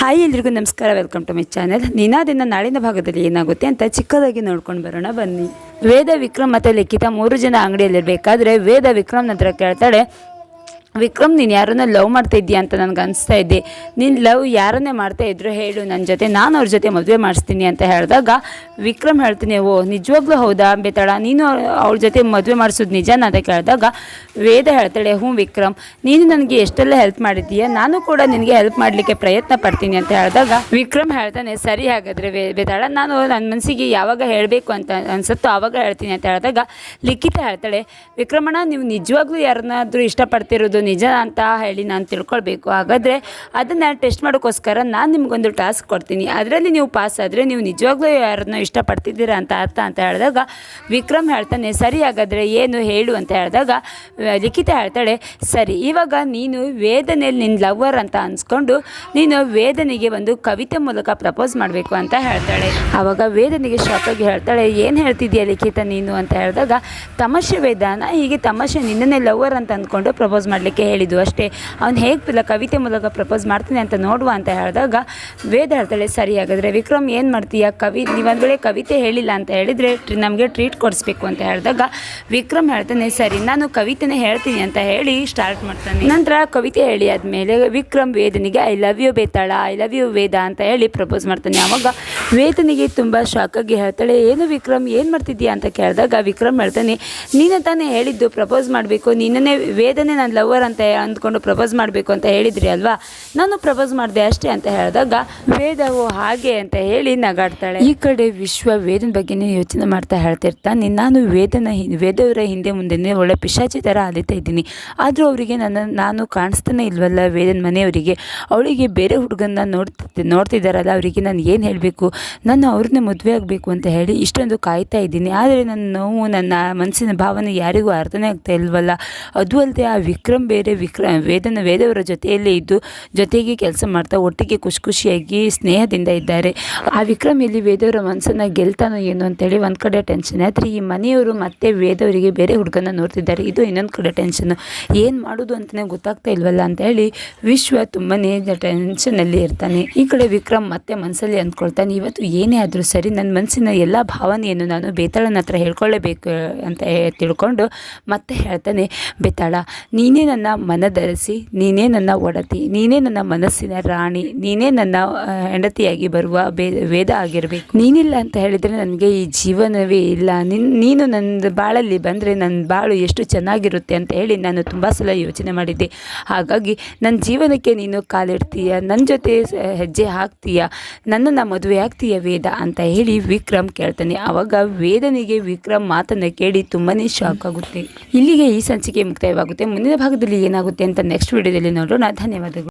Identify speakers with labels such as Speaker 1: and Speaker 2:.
Speaker 1: Hi ಎಲ್ರಿಗೂ ನಮಸ್ಕಾರ. Welcome to my channel ನಿನಾದಿನ ನಾಳಿನ ಭಾಗದಲ್ಲಿ ಏನಾಗುತ್ತೆ ಅಂತ ಚಿಕ್ಕದಾಗಿ ನೋಡ್ಕೊಂಡು ಬರೋಣ. ಬನ್ನಿ. ವೇದ ವಿಕ್ರಮ್ ಮತ್ತು ಲಿಖಿತ ಮೂರು ಜನ ಅಂಗಡಿಯಲ್ಲಿರಬೇಕಾದ್ರೆ ವೇದ ವಿಕ್ರಮ್ ಹತ್ರ ಕೇಳ್ತಾಳೆ ವಿಕ್ರಮ್, ನೀನು ಯಾರನ್ನ ಲವ್ ಮಾಡ್ತಾ ಇದ್ದೀಯ ಅಂತ ನನಗೆ ಅನಿಸ್ತಾ ಇದ್ದೆ ನೀನು ಲವ್ ಯಾರನ್ನೇ ಮಾಡ್ತಾ ಇದ್ರು ಹೇಳು ನನ್ನ ಜೊತೆ, ನಾನು ಅವ್ರ ಜೊತೆ ಮದುವೆ ಮಾಡಿಸ್ತೀನಿ ಅಂತ ಹೇಳಿದಾಗ ವಿಕ್ರಮ್ ಹೇಳ್ತೀನಿ, ಓ, ನಿಜವಾಗ್ಲೂ ಹೌದಾ ಬೇತಾಳ ನೀನು ಅವ್ರ ಜೊತೆ ಮದುವೆ ಮಾಡಿಸೋದು ನಿಜಾನ ಅಂತ ಕೇಳಿದಾಗ, ವೇದ ಹೇಳ್ತಾಳೆ, ಹ್ಞೂ ವಿಕ್ರಮ್, ನೀನು ನನಗೆ ಎಷ್ಟೆಲ್ಲ ಹೆಲ್ಪ್ ಮಾಡಿದ್ದೀಯ? ನಾನು ಕೂಡ ನಿನಗೆ ಹೆಲ್ಪ್ ಮಾಡಲಿಕ್ಕೆ ಪ್ರಯತ್ನ ಪಡ್ತೀನಿ ಅಂತ ಹೇಳಿದಾಗ ವಿಕ್ರಮ್ ಹೇಳ್ತಾನೆ, ಸರಿ ಹಾಗಾದರೆ ವೇ, ಬೇತಾಳ, ನಾನು ನನ್ನ ಮನಸ್ಸಿಗೆ ಯಾವಾಗ ಹೇಳಬೇಕು ಅಂತ ಅನ್ಸುತ್ತೋ ಆವಾಗ ಹೇಳ್ತೀನಿ ಅಂತ ಹೇಳಿದಾಗ ಲಿಖಿತ ಹೇಳ್ತಾಳೆ, ವಿಕ್ರಮಣ್ಣ, ನೀವು ನಿಜವಾಗ್ಲೂ ಯಾರನ್ನಾದರೂ ಇಷ್ಟಪಡ್ತಿರೋದು ನಿಜ ಅಂತ ಹೇಳಿ ನಾನು ತಿಳ್ಕೊಳ್ಬೇಕು. ಹಾಗಾದರೆ ಅದನ್ನು ಟೆಸ್ಟ್ ಮಾಡೋಕ್ಕೋಸ್ಕರ ನಾನು ನಿಮಗೊಂದು ಟಾಸ್ಕ್ ಕೊಡ್ತೀನಿ. ಅದರಲ್ಲಿ ನೀವು ಪಾಸ್ ಆದರೆ ನೀವು ನಿಜವಾಗ್ಲೂ ಯಾರನ್ನ ಇಷ್ಟಪಡ್ತಿದ್ದೀರಾ ಅಂತ ಅರ್ಥ ಅಂತ ಹೇಳಿದಾಗ ವಿಕ್ರಮ್ ಹೇಳ್ತಾನೆ, ಸರಿ ಹಾಗಾದರೆ ಏನು ಹೇಳು ಅಂತ ಹೇಳಿದಾಗ ಲಿಖಿತ ಹೇಳ್ತಾಳೆ, ಸರಿ, ಇವಾಗ ನೀನು ವೇದನೆಯಲ್ಲಿ ನಿನ್ನ ಲವ್ವರ್ ಅಂತ ಅನ್ಸ್ಕೊಂಡು ನೀನು ವೇದನೆಗೆ ಒಂದು ಕವಿತೆ ಮೂಲಕ ಪ್ರಪೋಸ್ ಮಾಡಬೇಕು ಅಂತ ಹೇಳ್ತಾಳೆ. ಆವಾಗ ವೇದನೆಗೆ ಶಾಕಾಗಿ ಹೇಳ್ತಾಳೆ, ಏನು ಹೇಳ್ತಿದ್ಯಾ ಲಿಖಿತ ನೀನು? ಅಂತ ಹೇಳಿದಾಗ, ತಮಾಷೆ ವೇದಾನ ಹೀಗೆ ತಮಾಷೆ ನಿನ್ನನ್ನೇ ಲವ್ವರ್ ಅಂತ ಅಂದ್ಕೊಂಡು ಪ್ರಪೋಸ್ ಮಾಡಲಿಕ್ಕೆ ಹೇಳಿದ್ದು ಅಷ್ಟೇ. ಅವನು ಹೇಗೆ ಕವಿತೆ ಮೂಲಕ ಪ್ರಪೋಸ್ ಮಾಡ್ತೀನಿ ಅಂತ ನೋಡುವ ಅಂತ ಹೇಳಿದಾಗ, ವೇದ ಹೇಳ್ತಾಳೆ, ಸರಿ ಹಾಗಾದರೆ ವಿಕ್ರಮ್ ಏನು ಮಾಡ್ತೀಯ? ಕವಿ ನೀವೊಂದು ವೇಳೆ ಕವಿತೆ ಹೇಳಿಲ್ಲ ಅಂತ ಹೇಳಿದರೆ ನಮಗೆ ಟ್ರೀಟ್ ಕೊಡಿಸ್ಬೇಕು ಅಂತ ಹೇಳಿದಾಗ, ವಿಕ್ರಮ್ ಹೇಳ್ತಾನೆ, ಸರಿ, ನಾನು ಕವಿತೆನೇ ಹೇಳ್ತೀನಿ ಅಂತ ಹೇಳಿ ಸ್ಟಾರ್ಟ್ ಮಾಡ್ತಾನೆ. ನಂತರ ಕವಿತೆ ಹೇಳಿ ಆದಮೇಲೆ Vikram ವೇದನಿಗೆ, I love you Betaal, I love you Veda ಅಂತ ಹೇಳಿ ಪ್ರಪೋಸ್ ಮಾಡ್ತಾನೆ. ಆವಾಗ ವೇದನಿಗೆ ತುಂಬ ಶಾಕಾಗಿ ಹೇಳ್ತಾಳೆ, ಏನು ವಿಕ್ರಮ್, ಏನು ಮಾಡ್ತಿದ್ದೀಯಾ? ಅಂತ ಕೇಳಿದಾಗ, ವಿಕ್ರಮ್ ಹೇಳ್ತಾನೆ, ನೀನು ತಾನೇ ಹೇಳಿದ್ದು ಪ್ರಪೋಸ್ ಮಾಡಬೇಕು ನಿನ್ನೇ ವೇದನೆ ನಾನು ಲವರ್ ಅಂತ ಅಂದ್ಕೊಂಡು ಪ್ರಪೋಸ್ ಮಾಡಬೇಕು ಅಂತ ಹೇಳಿದ್ರಿ ಅಲ್ವಾ? ನಾನು ಪ್ರಪೋಸ್ ಮಾಡಿದೆ ಅಷ್ಟೇ ಅಂತ ಹೇಳಿದಾಗ ವೇದವು ಹಾಗೆ ಅಂತ ಹೇಳಿ ನಗಾಡ್ತಾಳೆ. ಈ ಕಡೆ ವಿಶ್ವ ವೇದನ ಬಗ್ಗೆನೇ ಯೋಚನೆ ಮಾಡ್ತಾ ಹೇಳ್ತಿರ್ತಾನೆ. ನಾನು ವೇದನ ವೇದವರ ಹಿಂದೆ ಮುಂದೆನೇ ಒಳ್ಳೆ ಪಿಶಾಚಿ ಥರ ಅಲಿತಾ ಇದ್ದೀನಿ. ಆದರೂ ಅವರಿಗೆ ನನ್ನ, ನಾನು ಕಾಣಿಸ್ತಾನೆ ಇಲ್ವಲ್ಲ ವೇದನ ಮನೆಯವರಿಗೆ. ಅವಳಿಗೆ ಬೇರೆ ಹುಡುಗನ ನೋಡ್ತಿದ್ದೆ, ನೋಡ್ತಿದ್ದಾರಲ್ಲ, ಅವರಿಗೆ ನಾನು ಏನು ಹೇಳಬೇಕು? ನಾನು ಅವ್ರನ್ನೇ ಮದುವೆ ಆಗಬೇಕು ಅಂತ ಹೇಳಿ ಇಷ್ಟೊಂದು ಕಾಯ್ತಾ ಇದ್ದೀನಿ. ಆದರೆ ನನ್ನ ನೋವು, ನನ್ನ ಮನಸ್ಸಿನ ಭಾವನೆ ಯಾರಿಗೂ ಅರ್ಥನೇ ಆಗ್ತಾ ಇಲ್ವಲ್ಲ. ಅದು ಅಲ್ಲದೆ ಆ ವಿಕ್ರಮ್ ಬೇರೆ ವಿಕ್ರ, ವೇದನ, ವೇದವರ ಜೊತೆಯಲ್ಲೇ ಇದ್ದು ಜೊತೆಗೆ ಕೆಲಸ ಮಾಡ್ತಾ ಒಟ್ಟಿಗೆ ಖುಷಿ ಖುಷಿಯಾಗಿ ಸ್ನೇಹದಿಂದ ಇದ್ದಾರೆ. ಆ ವಿಕ್ರಮ್ ಇಲ್ಲಿ ವೇದವರ ಮನಸ್ಸನ್ನು ಗೆಲ್ತಾನೋ ಏನು ಅಂತೇಳಿ ಒಂದು ಕಡೆ ಟೆನ್ಷನ್ ಆದರೆ ಈ ಮನೆಯವರು ಮತ್ತೆ ವೇದವರಿಗೆ ಬೇರೆ ಹುಡುಗನ ನೋಡ್ತಿದ್ದಾರೆ. ಇದು ಇನ್ನೊಂದು ಕಡೆ ಟೆನ್ಷನ್ನು ಏನು ಮಾಡೋದು ಅಂತಲೇ ಗೊತ್ತಾಗ್ತಾ ಇಲ್ವಲ್ಲ ಅಂತ ಹೇಳಿ ವಿಶ್ವ ತುಂಬನೇ ಟೆನ್ಷನಲ್ಲಿ ಇರ್ತಾನೆ. ಈ ಕಡೆ ವಿಕ್ರಮ್ ಮತ್ತೆ ಮನಸ್ಸಲ್ಲಿ ಅಂದ್ಕೊಳ್ತಾನೆ, ಇವತ್ತು ಏನೇ ಆದರೂ ಸರಿ ನನ್ನ ಮನಸ್ಸಿನ ಎಲ್ಲ ಭಾವನೆಯನ್ನು ನಾನು ಬೇತಾಳನ ಹತ್ರ ಹೇಳ್ಕೊಳ್ಳೇಬೇಕು ಅಂತ ತಿಳ್ಕೊಂಡು ಮತ್ತೆ ಹೇಳ್ತಾನೆ, ಬೇತಾಳ, ನೀನೇ ಮನದರಸಿ ನೀನೇ ನನ್ನ ಒಡತಿ, ನೀನೇ ನನ್ನ ಮನಸ್ಸಿನ ರಾಣಿ, ನೀನೇ ನನ್ನ ಹೆಂಡತಿಯಾಗಿ ಬರುವ ವೇದ ಆಗಿರಬೇಕು. ನೀನಿಲ್ಲ ಅಂತ ಹೇಳಿದರೆ ನನಗೆ ಈ ಜೀವನವೇ ಇಲ್ಲ. ನಿನ್, ನೀನು ನನ್ನ ಬಾಳಲ್ಲಿ ಬಂದರೆ ನನ್ನ ಬಾಳು ಎಷ್ಟು ಚೆನ್ನಾಗಿರುತ್ತೆ ಅಂತ ಹೇಳಿ ನಾನು ತುಂಬ ಸಲ ಯೋಚನೆ ಮಾಡಿದ್ದೆ. ಹಾಗಾಗಿ ನನ್ನ ಜೀವನಕ್ಕೆ ನೀನು ಕಾಲಿಡ್ತೀಯ ನನ್ನ ಜೊತೆ ಹೆಜ್ಜೆ ಹಾಕ್ತೀಯ, ನನ್ನನ್ನು ಮದುವೆ ಆಗ್ತೀಯ ವೇದ ಅಂತ ಹೇಳಿ ವಿಕ್ರಮ್ ಕೇಳ್ತಾನೆ. ಆವಾಗ ವೇದನಿಗೆ ವಿಕ್ರಮ್ ಮಾತನ್ನು ಕೇಳಿ ತುಂಬಾ ಶಾಕ್ ಆಗುತ್ತೆ. ಇಲ್ಲಿಗೆ ಈ ಸಂಚಿಕೆ ಮುಕ್ತಾಯವಾಗುತ್ತೆ. ಮುಂದಿನ ಭಾಗದಲ್ಲಿ ಏನಾಗುತ್ತೆ ಅಂತ ನೆಕ್ಸ್ಟ್ ವಿಡಿಯೋದಲ್ಲಿ ನೋಡೋಣ. ಧನ್ಯವಾದಗಳು.